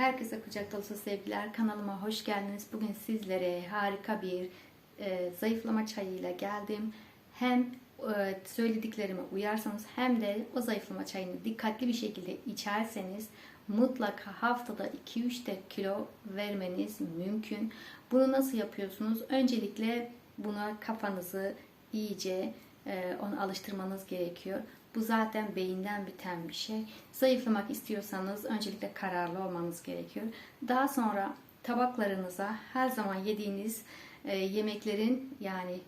Herkese kucak dolusu sevgiler. Kanalıma hoş geldiniz. Bugün sizlere harika bir e, zayıflama çayıyla geldim. Hem e, söylediklerime uyarsanız hem de o zayıflama çayını dikkatli bir şekilde içerseniz mutlaka haftada 2-3 de kilo vermeniz mümkün. Bunu nasıl yapıyorsunuz? Öncelikle buna kafanızı iyice e, onu alıştırmanız gerekiyor. Bu zaten beyinden biten bir şey. Zayıflamak istiyorsanız öncelikle kararlı olmanız gerekiyor. Daha sonra tabaklarınıza her zaman yediğiniz e, yemeklerin yani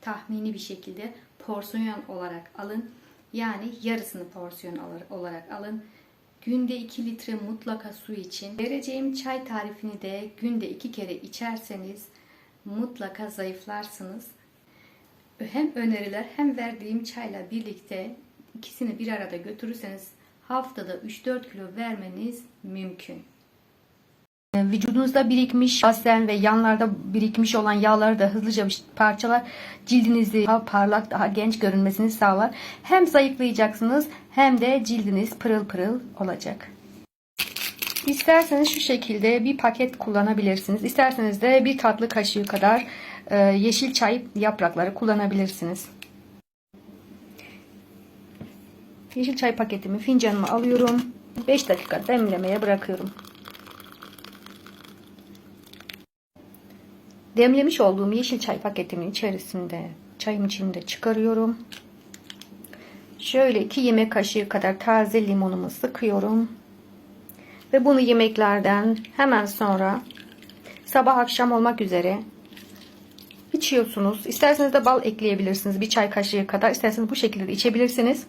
tahmini bir şekilde porsiyon olarak alın. Yani yarısını porsiyon olarak alın. Günde 2 litre mutlaka su için. Vereceğim çay tarifini de günde 2 kere içerseniz mutlaka zayıflarsınız. Hem öneriler hem verdiğim çayla birlikte ikisini bir arada götürürseniz haftada 3-4 kilo vermeniz mümkün. Vücudunuzda birikmiş bazen ve yanlarda birikmiş olan yağları da hızlıca parçalar cildinizi daha parlak daha genç görünmesini sağlar. Hem zayıflayacaksınız hem de cildiniz pırıl pırıl olacak. İsterseniz şu şekilde bir paket kullanabilirsiniz. İsterseniz de bir tatlı kaşığı kadar e, yeşil çay yaprakları kullanabilirsiniz. Yeşil çay paketimi fincanıma alıyorum. 5 dakika demlemeye bırakıyorum. Demlemiş olduğum yeşil çay paketimin içerisinde çayım içinde çıkarıyorum. Şöyle 2 yemek kaşığı kadar taze limonumu sıkıyorum. Ve bunu yemeklerden hemen sonra sabah akşam olmak üzere içiyorsunuz. İsterseniz de bal ekleyebilirsiniz. Bir çay kaşığı kadar. İsterseniz bu şekilde de içebilirsiniz.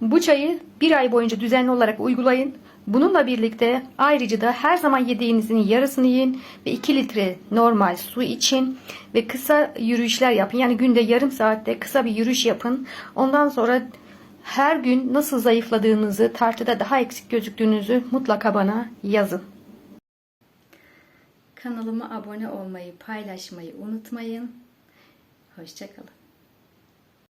Bu çayı bir ay boyunca düzenli olarak uygulayın. Bununla birlikte ayrıca da her zaman yediğinizin yarısını yiyin ve 2 litre normal su için ve kısa yürüyüşler yapın. Yani günde yarım saatte kısa bir yürüyüş yapın. Ondan sonra her gün nasıl zayıfladığınızı, tartıda daha eksik gözüktüğünüzü mutlaka bana yazın. Kanalıma abone olmayı, paylaşmayı unutmayın. Hoşçakalın.